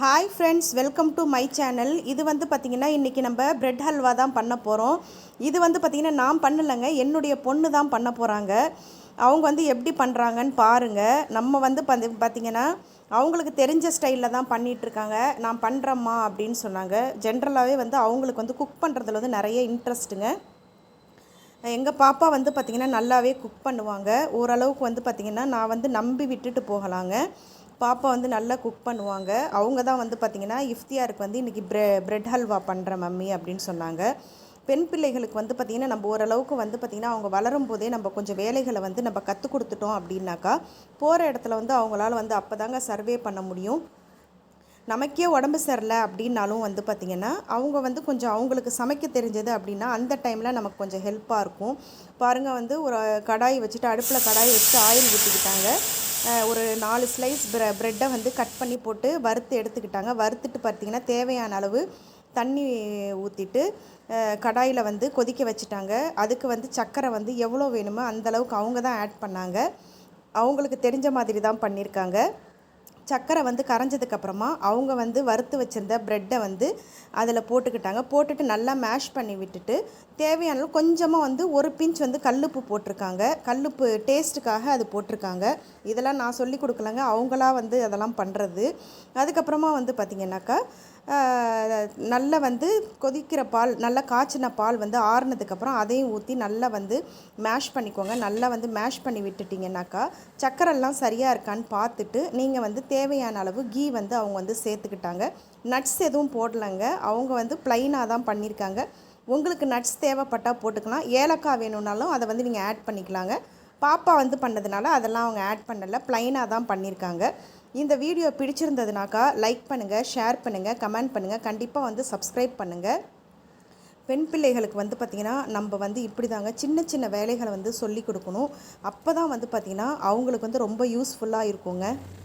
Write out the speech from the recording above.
Hi friends welcome to my channel இது வந்து பார்த்திங்கன்னா இன்றைக்கி நம்ம பிரெட் ஹல்வா தான் பண்ண போகிறோம் இது வந்து பார்த்திங்கன்னா நான் பண்ணலைங்க என்னுடைய பொண்ணு தான் பண்ண போகிறாங்க அவங்க வந்து எப்படி பண்ணுறாங்கன்னு பாருங்கள் நம்ம வந்து பந்து பார்த்திங்கன்னா அவங்களுக்கு தெரிஞ்ச ஸ்டைலில் தான் பண்ணிகிட்ருக்காங்க நான் பண்ணுறேம்மா அப்படின்னு சொன்னாங்க. ஜென்ரலாகவே வந்து அவங்களுக்கு வந்து குக் பண்ணுறதுல வந்து நிறைய இன்ட்ரெஸ்ட்டுங்க எங்கள் பாப்பா வந்து பார்த்திங்கன்னா நல்லாவே குக் பண்ணுவாங்க. ஓரளவுக்கு வந்து பார்த்திங்கன்னா நான் வந்து நம்பி விட்டுட்டு போகலாங்க. பாப்பா வந்து நல்லா குக் பண்ணுவாங்க. அவங்க தான் வந்து பார்த்திங்கன்னா இஃப்தியாருக்கு வந்து இன்றைக்கி ப்ரெ ப்ரெட் ஹல்வா பண்ணுற மம்மி அப்படின்னு சொன்னாங்க. பெண் பிள்ளைகளுக்கு வந்து பார்த்திங்கன்னா நம்ம ஓரளவுக்கு வந்து பார்த்திங்கன்னா அவங்க வளரும் போதே நம்ம கொஞ்சம் வேலைகளை வந்து நம்ம கற்றுக் கொடுத்துட்டோம் அப்படின்னாக்கா போகிற இடத்துல வந்து அவங்களால வந்து அப்போ தாங்க சர்வே பண்ண முடியும். நமக்கே உடம்பு சரியில்லை அப்படின்னாலும் வந்து பார்த்திங்கன்னா அவங்க வந்து கொஞ்சம் அவங்களுக்கு சமைக்க தெரிஞ்சது அப்படின்னா அந்த டைமில் நமக்கு கொஞ்சம் ஹெல்ப்பாக இருக்கும். பாருங்கள் வந்து ஒரு கடாய் வச்சுட்டு அடுப்பில் கடாய் வச்சுட்டு ஆயில் ஊற்றிக்கிட்டாங்க ஒரு நாலு ஸ்லைஸ் ப்ரெ ப்ரெட்டை வந்து கட் பண்ணி போட்டு வறுத்து எடுத்துக்கிட்டாங்க. வறுத்துட்டு பார்த்திங்கன்னா தேவையான அளவு தண்ணி ஊற்றிட்டு கடாயில் வந்து கொதிக்க வச்சுட்டாங்க. அதுக்கு வந்து சர்க்கரை வந்து எவ்வளோ வேணுமோ அந்தளவுக்கு அவங்க தான் ஆட் பண்ணாங்க. அவங்களுக்கு தெரிஞ்ச மாதிரி தான் பண்ணியிருக்காங்க. சர்க்கரை வந்து கரைஞ்சதுக்கப்புறமா அவங்க வந்து வறுத்து வச்சுருந்த ப்ரெட்டை வந்து அதில் போட்டுக்கிட்டாங்க. போட்டுட்டு நல்லா மேஷ் பண்ணி விட்டுட்டு தேவையான அளவு கொஞ்சமாக வந்து ஒரு பிஞ்ச் வந்து கல்லுப்பு போட்டிருக்காங்க. கல்லுப்பு டேஸ்ட்டுக்காக அது போட்டிருக்காங்க. இதெல்லாம் நான் சொல்லி கொடுக்கலங்க. அவங்களா வந்து அதெல்லாம் பண்ணுறது அதுக்கப்புறமா வந்து பார்த்திங்கனாக்கா நல்லா வந்து கொதிக்கிற பால் நல்லா காய்ச்சின பால் வந்து ஆறுனதுக்கப்புறம் அதையும் ஊற்றி நல்லா வந்து மேஷ் பண்ணிக்கோங்க. நல்லா வந்து மேஷ் பண்ணி விட்டுட்டிங்கனாக்கா சக்கரெல்லாம் சரியாக இருக்கான்னு பார்த்துட்டு நீங்கள் வந்து தே தேவையான அளவு கீ வந்து அவங்க வந்து சேர்த்துக்கிட்டாங்க. நட்ஸ் எதுவும் போடலைங்க. அவங்க வந்து ப்ளைனாக தான் பண்ணியிருக்காங்க. உங்களுக்கு நட்ஸ் தேவைப்பட்டால் போட்டுக்கலாம். ஏலக்காய் வேணும்னாலும் அதை வந்து நீங்கள் ஆட் பண்ணிக்கலாங்க. பாப்பா வந்து பண்ணதுனால அதெல்லாம் அவங்க ஆட் பண்ணலை. ப்ளைனாக தான் பண்ணியிருக்காங்க. இந்த வீடியோ பிடிச்சிருந்ததுனாக்கா லைக் பண்ணுங்கள் ஷேர் பண்ணுங்கள் கமெண்ட் பண்ணுங்கள் கண்டிப்பாக வந்து சப்ஸ்கிரைப் பண்ணுங்கள் பெண் பிள்ளைகளுக்கு வந்து பார்த்திங்கன்னா நம்ம வந்து இப்படி தாங்க சின்ன சின்ன வேலைகளை வந்து சொல்லி கொடுக்கணும். அப்போ தான் வந்து பார்த்திங்கன்னா அவங்களுக்கு வந்து ரொம்ப யூஸ்ஃபுல்லாக இருக்குங்க.